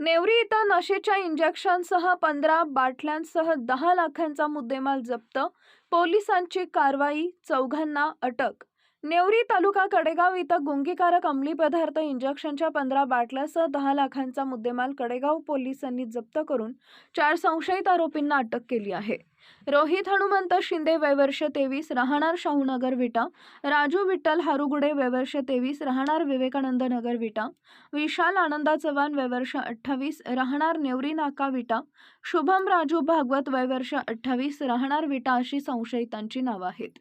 नेवरी इथं नशेच्या इंजेक्शनसह पंधरा बाटल्यांसह दहा लाखांचा मुद्देमाल जप्त पोलिसांची कारवाई चौघांना अटक नेवरी तालुका कडेगाव इथं गुंगीकारक अंमली पदार्थ इंजेक्शनच्या पंधरा बाटल्यासह दहा लाखांचा मुद्देमाल कडेगाव पोलिसांनी जप्त करून चार संशयित आरोपींना अटक केली आहे. रोहित हनुमंत शिंदे वयवर्ष तेवीस राहणार शाहूनगर विटा राजू विठ्ठल हारुगुडे वयवर्ष तेवीस राहणार विवेकानंद नगर विटा विशाल आनंदा चव्हाण वयवर्ष अठ्ठावीस राहणार नेवरी नाका विटा शुभम राजू भागवत वयवर्ष अठ्ठावीस राहणार विटा अशी संशयितांची नावं आहेत.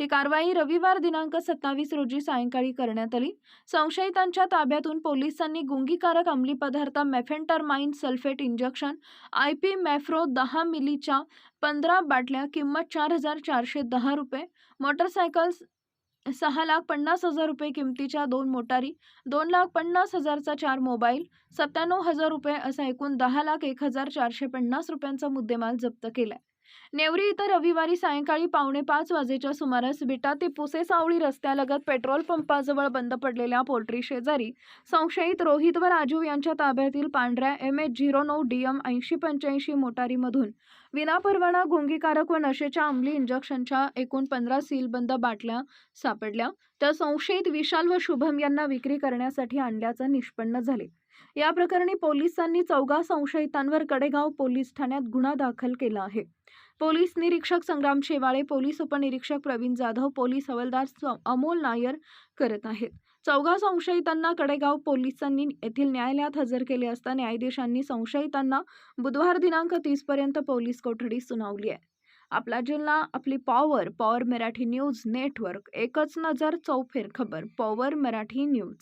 ही कारवाई रविवार दिनांक सत्तावीस रोजी सायंकाळी करण्यात आली. संशयितांच्या ताब्यातून पोलिसांनी गुंगीकारक अंमली पदार्थ mephentermine sulphate injection I P मॅफ्रो दहा मिलीच्या पंधरा बाटल्या किंमत चार हजार चारशे दहा रुपये मोटरसायकल्स सहा लाख पन्नास हजार रुपये किमतीच्या दोन मोटारी दोन लाख पन्नास हजारचा चार मोबाईल सत्त्याण्णव हजार रुपये असा एकूण दहा लाख एक हजार चारशे पन्नास रुपयांचा मुद्देमाल जप्त केला नेवरी इथं रविवारी सायंकाळी पावणे पाच वाजेच्या सुमारास बिटा ते पुसे सावळी रस्त्यालगत पेट्रोल पंपाजवळ बंद पडलेल्या पोल्ट्री शेजारी संशयित रोहित व राजू यांच्या ताब्यातील पांढऱ्या एम एच झिरो नऊ डी एम ऐंशी पंच्याऐंशी मोटारीमधून विनापरवाना गुंगीकारक व नशेच्या अंमली इंजेक्शनच्या एकूण पंधरा सीलबंद बाटल्या सापडल्या. तर संशयित विशाल व शुभम यांना विक्री करण्यासाठी आणल्याचं निष्पन्न झाले. या प्रकरणी पोलिसांनी चौघा संशयितांवर कडेगाव पोलीस ठाण्यात गुन्हा दाखल केला आहे. पोलीस निरीक्षक संग्राम शेवाळे पोलीस उपनिरीक्षक प्रवीण जाधव पोलीस हवालदार अमोल नायर करत आहेत. चौघा संशयितांना कडेगाव पोलिसांनी येथील न्यायालयात हजर केले असता न्यायाधीशांनी संशयितांना बुधवार दिनांक तीस पर्यंत पोलीस कोठडी सुनावली आहे. आपला जिल्हा आपली power power Marathi news network एकच नजर चौफेर खबर पॉवर मराठी न्यूज.